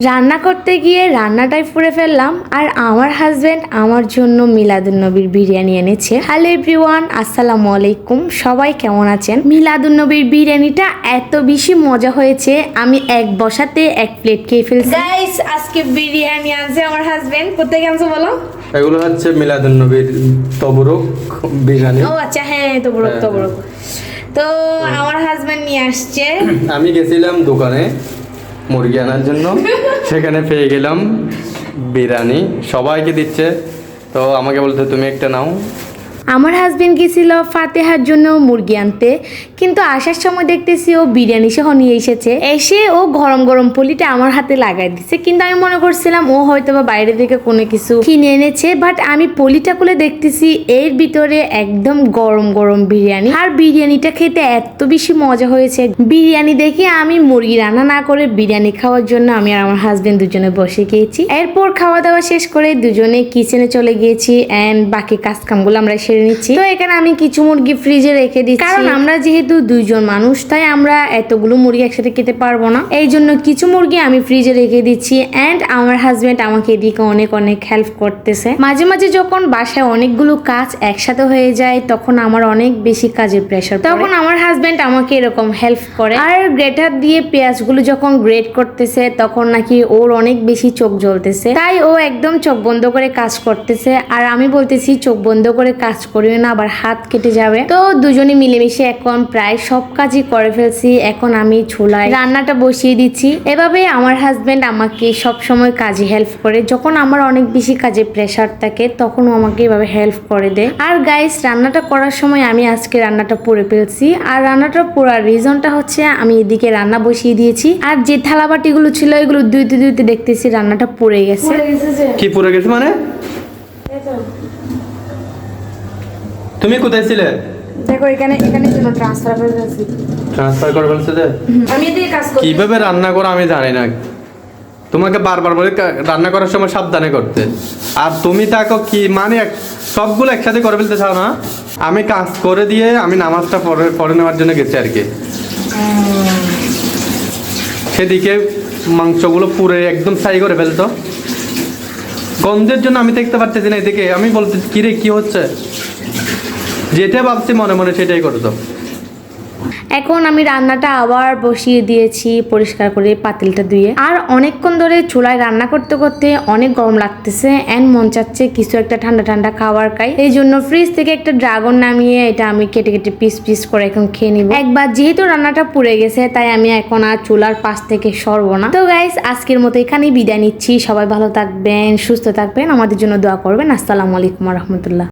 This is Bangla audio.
রান্না করতে গিয়ে রান্নাটাই পুড়ে ফেললাম আর আমার হাজব্যান্ড আমার জন্য মিলাদুন্নবীর বিরিয়ানি এনেছে। হ্যালো এভরিওয়ান আসসালামু আলাইকুম। সবাই কেমন আছেন? মিলাদুন্নবীর বিরিয়ানিটা এত বেশি মজা হয়েছে আমি এক বসাতে এক প্লেট খেয়ে ফেলছি। গাইস আজকে বিরিয়ানি আনছে আমার হাজব্যান্ড কোথায় আনছে বলো? এগুলো হচ্ছে মিলাদুন নবীর তবরক বিরিয়ানি। ও আচ্ছা হ্যাঁ তো বড় হ্যাঁ, তো আমার হাজব্যান্ড নিয়ে আসছে। আমি গেছিলাম দোকানে মুরগি আনার জন্য। সেখানে পেয়ে গেলাম বিরিয়ানি। সবাইকে দিচ্ছে। তো আমাকে বলতে তুমি একটা নাও। আমার হাজবেন্ড গেছিল ফাতেহার জন্য মুরগি আনতে, কিন্তু আসার সময় দেখতেছি ও বিরিয়ানি সহ নিয়ে এসেছে। এসে ও গরম গরম পলিটা আমার হাতে লাগাই দিচ্ছে কিন্তু আমি মনে করছিলাম ও হয়তো বা বাইরে থেকে কোনো কিছু কিনে এনেছে বাট আমি পলিটা খুলে দেখতেছি এর ভিতরে একদম গরম গরম বিরিয়ানি। আর বিরিয়ানিটা খেতে এত বেশি মজা হয়েছে। বিরিয়ানি দেখে আমি মুরগি রান্না না করে বিরিয়ানি খাওয়ার জন্য আমি আর আমার হাজবেন্ড দুজনে বসে গিয়েছি এরপর খাওয়া দাওয়া শেষ করে দুজনে কিচেনে চলে গিয়েছি অ্যান্ড বাকি কাজ কামগুলো আমরা সেরে নিচ্ছি। তো এখানে আমি কিছু মুরগি ফ্রিজে রেখে দিচ্ছি। কারণ আমরা যেহেতু দুইজন মানুষ তাই আমরা এতগুলো মুরগি একসাথে খেতে পারব না। এই জন্য কিছু মুরগি আমি ফ্রিজে রেখে দিচ্ছি এন্ড আমার হাজবেন্ড আমাকে এদিকে অনেক অনেক হেল্প করতেছে। মাঝে মাঝে যখন বাসায় অনেকগুলো কাজ একসাথে হয়ে যায় তখন আমার অনেক বেশি কাজের প্রেশার তখন আমার হাজবেন্ড আমাকে এরকম হেল্প করে। আর গ্রেটার দিয়ে পেঁয়াজগুলো যখন গ্রেট করতেছে তখন নাকি ওর অনেক বেশি চোখ জ্বলতেছে। তাই ও একদম চোখ বন্ধ করে কাজ করতেছে। আর আমি বলতেছি চোখ বন্ধ করে কাজ করিও না আবার হাত কেটে যাবে। তো দুজনে মিলেমিশে এখন প্রায় সব কাজই করে ফেলছি। এখন আমি ছোলায় রান্নাটা বসিয়ে দিচ্ছি। এভাবে আমার হাজবেন্ড আমাকে সব সময় কাজে হেল্প করে। যখন আমার অনেক বেশি কাজে প্রেশার থাকে তখন আমাকে এভাবে হেল্প করে দেয়। আর গাইস রান্নাটা করার সময় আমি আজকে রান্নাটা পরে ফেলছি। আর রান্নাটা পড়ার রিজনটা হচ্ছে আমি এদিকে রান্না বসিয়ে দিয়েছি। আর যে থালাবাটিগুলো ছিল এগুলো দুইতে দুইতে দেখতেছি রান্নাটা পড়ে গেছে। কি পড়ে গেছে মানে? তুমি কোথায় ছিলে? দেখো এখানে এখানে জন্য ট্রান্সফার করে দিয়েছি ট্রান্সফার করে ফেলছে যে? আমি এদিকে কাজ করি কীভাবে রান্না করো আমি জানি না। তোমাকে বারবার বলে রান্না করার সময় সাবধানে করতে। আর তুমি তাকে কি মানে সবগুলো একসাথে করে ফেলতে চাও না? আমি কাজ করে দিয়ে আমি নামাজটা পড়ে পড়ে নেওয়ার জন্য গেছি আর কি। সেদিকে মাংসগুলো পুরে একদম ছাই করে ফেলতো। গন্ধের জন্য আমি দেখতে পারতেছি না এদিকে। আমি বলতে কিরে কি হচ্ছে? যেটা ভাবছি মনে মনে সেটাই করতো এখন আমি রান্নাটা আবার বসিয়ে দিয়েছি, পরিষ্কার করে পাতিলটা ধুয়ে। আর অনেকক্ষণ ধরে চুলায় রান্না করতে করতে অনেক গরম লাগতেছে এন্ড মন চাচ্ছে কিছু একটা ঠান্ডা ঠান্ডা খাবার খাই। এই জন্য ফ্রিজ থেকে একটা ড্রাগন নামিয়ে এটা আমি কেটে কেটে পিস পিস করে এখন খেয়ে নিব। একবার যেহেতু রান্নাটা পুড়ে গেছে, তাই আমি এখন আর চুলার পাশ থেকে সরব না। তো গাইস আজকের মতো এখানেই বিদায় নিচ্ছি। সবাই ভালো থাকবেন, সুস্থ থাকবেন, আমাদের জন্য দোয়া করবেন। আসসালামু আলাইকুম রহমতুল্লাহ।